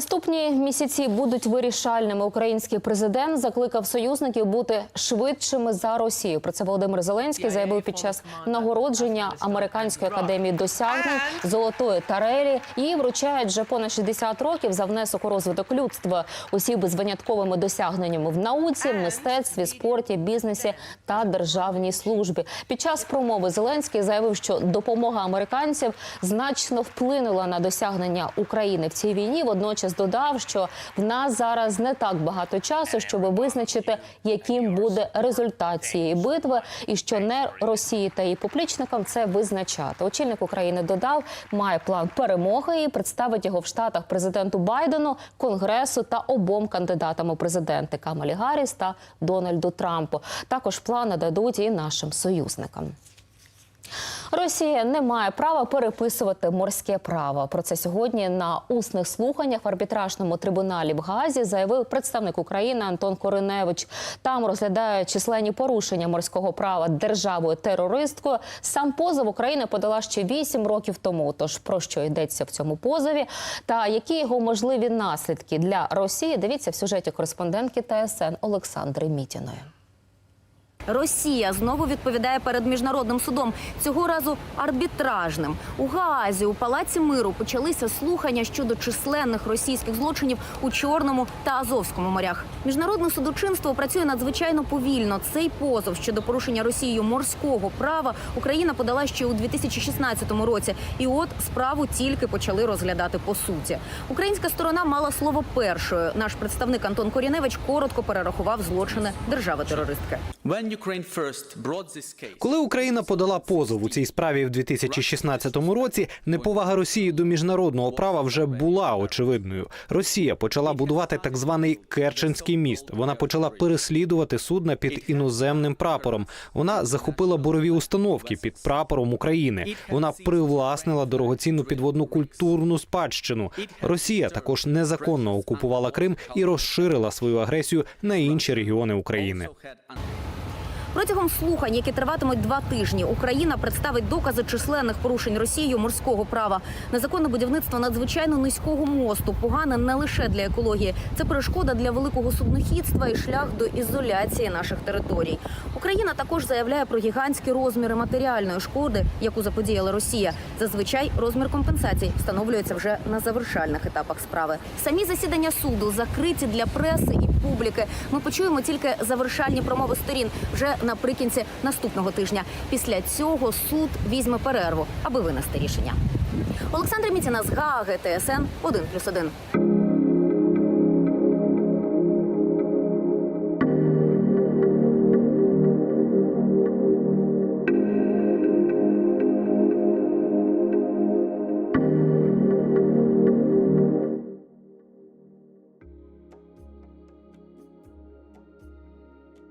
Наступні місяці будуть вирішальними. Український президент закликав союзників бути швидшими за Росію. Про це Володимир Зеленський заявив під час нагородження американської академії досягнень золотої тарелі. Її вручають вже понад 60 років за внесок у розвиток людства. Усі без винятковими досягненнями в науці, мистецтві, спорті, бізнесі та державній службі. Під час промови Зеленський заявив, що допомога американців значно вплинула на досягнення України в цій війні. Водночас додав, що в нас зараз не так багато часу, щоб визначити, яким буде результат цієї битви, і що не Росії та її поплічникам це визначати. Очільник України додав, має план перемоги і представить його в Штатах президенту Байдену, Конгресу та обом кандидатам у президенти Камалі Гарріс та Дональду Трампу. Також плани дадуть і нашим союзникам. Росія не має права переписувати морське право. Про це сьогодні на усних слуханнях в арбітражному трибуналі в Газі заявив представник України Антон Кориневич. Там розглядають численні порушення морського права державою терористкою. Сам позов Україна подала ще 8 років тому. Тож про що йдеться в цьому позові, та які його можливі наслідки для Росії? Дивіться в сюжеті кореспондентки ТСН Олександри Мітіної. Росія знову відповідає перед міжнародним судом цього разу арбітражним. У Гаазі у палаці миру почалися слухання щодо численних російських злочинів у Чорному та Азовському морях. Міжнародне судочинство працює надзвичайно повільно. Цей позов щодо порушення Росією морського права Україна подала ще у 2016 році. І от справу тільки почали розглядати по суті. Українська сторона мала слово першою. Наш представник Антон Коріневич коротко перерахував злочини держави-терористки. When Коли Україна подала позов у цій справі в 2016 році, неповага Росії до міжнародного права вже була очевидною. Росія почала будувати так званий Керченський міст. Вона почала переслідувати судна під іноземним прапором. Вона захопила бурові установки під прапором України. Вона привласнила дорогоцінну підводну культурну спадщину. Росія також незаконно окупувала Крим і розширила свою агресію на інші регіони України. Протягом слухань, які триватимуть два тижні, Україна представить докази численних порушень Росією морського права. Незаконне будівництво надзвичайно низького мосту погане не лише для екології. Це перешкода для великого судноходства і шлях до ізоляції наших територій. Україна також заявляє про гігантські розміри матеріальної шкоди, яку заподіяла Росія. Зазвичай розмір компенсацій встановлюється вже на завершальних етапах справи. Самі засідання суду закриті для преси і публіки. Ми почуємо тільки завершальні промови сторін вже наприкінці наступного тижня. Після цього суд візьме перерву, аби винести рішення. Олександра Міціна з Гаги, ТСН 1+,1.